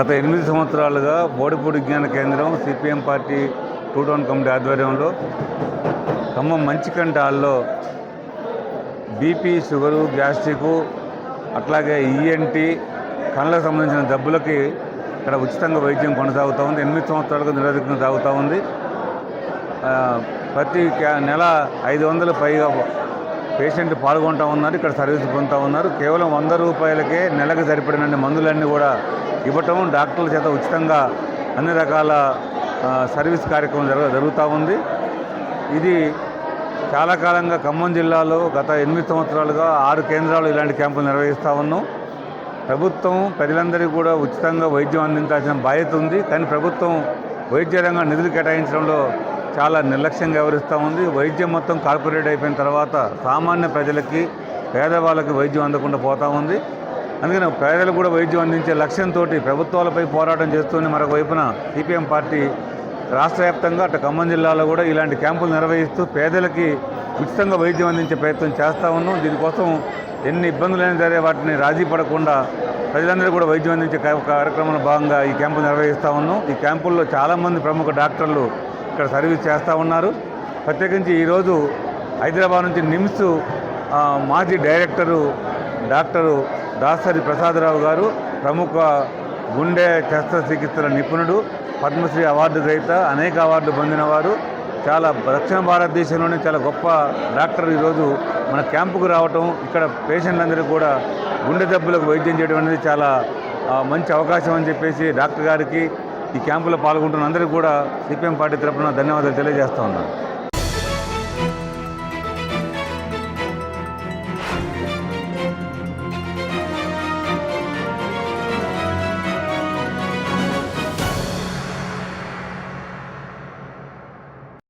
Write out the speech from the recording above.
గత ఎనిమిది సంవత్సరాలుగా బోడిపూడి విజ్ఞాన కేంద్రం CPM party two town committee ఆధ్వర్యంలో ఖమ్మం మంచికంట హాల్లో బీపీ షుగరు గ్యాస్ట్రిక్ అట్లాగే ఈఎన్టీ కళ్ళకు సంబంధించిన జబ్బులకి ఇక్కడ ఉచితంగా వైద్యం కొనసాగుతూ ఉంది. ఎనిమిది సంవత్సరాలుగా నిరోధకంగా సాగుతూ ఉంది. ప్రతి క్యా- నెల ఐదు వందల పైగా పేషెంట్ పాల్గొంటూ ఉన్నారు. ఇక్కడ సర్వీస్ పొందుతూ ఉన్నారు. కేవలం వంద రూపాయలకే నెలకు సరిపడిన మందులన్నీ కూడా ఇవ్వటం డాక్టర్ల చేత ఉచితంగా అన్ని రకాల సర్వీస్ కార్యక్రమం జరగ జరుగుతూ ఉంది. ఇది చాలా కాలంగా ఖమ్మం జిల్లాలో గత ఎనిమిది సంవత్సరాలుగా ఆరు కేంద్రాలు ఇలాంటి క్యాంపులు నిర్వహిస్తూ ఉన్నాం. ప్రభుత్వం ప్రజలందరికీ కూడా ఉచితంగా వైద్యం అందించాల్సిన బాధ్యత ఉంది. కానీ ప్రభుత్వం వైద్య రంగం నిధులు కేటాయించడంలో చాలా నిర్లక్ష్యంగా వ్యవహరిస్తూ ఉంది. వైద్యం మొత్తం కార్పొరేట్ అయిపోయిన తర్వాత సామాన్య ప్రజలకి పేదవాళ్ళకి వైద్యం అందకుండా పోతూ ఉంది. అందుకని పేదలకు కూడా వైద్యం అందించే లక్ష్యంతో ప్రభుత్వాలపై పోరాటం చేస్తూనే మరొక వైపున సిపిఎం పార్టీ రాష్ట్ర వ్యాప్తంగా అటు ఖమ్మం జిల్లాలో కూడా ఇలాంటి క్యాంపులు నిర్వహిస్తూ పేదలకి ఉచితంగా వైద్యం అందించే ప్రయత్నం చేస్తూ ఉన్నాం. దీనికోసం ఎన్ని ఇబ్బందులైనా సరే వాటిని రాజీ పడకుండా ప్రజలందరూ కూడా వైద్యం అందించే కార్యక్రమంలో భాగంగా ఈ క్యాంపులు నిర్వహిస్తూ ఉన్నాం. ఈ క్యాంపుల్లో చాలామంది ప్రముఖ డాక్టర్లు ఇక్కడ సర్వీస్ చేస్తూ ఉన్నారు. ప్రత్యేకించి ఈరోజు హైదరాబాద్ నుంచి నిమ్స్ మాజీ డైరెక్టరు డాక్టరు దాసరి ప్రసాదరావు గారు ప్రముఖ గుండె శస్త్రచికిత్సల నిపుణుడు పద్మశ్రీ అవార్డు గ్రహీత అనేక అవార్డు పొందినవారు చాలా దక్షిణ భారతదేశంలోనే చాలా గొప్ప డాక్టర్ ఈరోజు మన క్యాంపుకు రావటం ఇక్కడ పేషెంట్లందరూ కూడా గుండె జబ్బులకు వైద్యం చేయడం అనేది చాలా మంచి అవకాశం అని చెప్పేసి డాక్టర్ గారికి ఈ క్యాంపులో పాల్గొంటున్న అందరికీ కూడా సిపిఎం పార్టీ తరఫున ధన్యవాదాలు తెలియజేస్తా ఉన్నాను.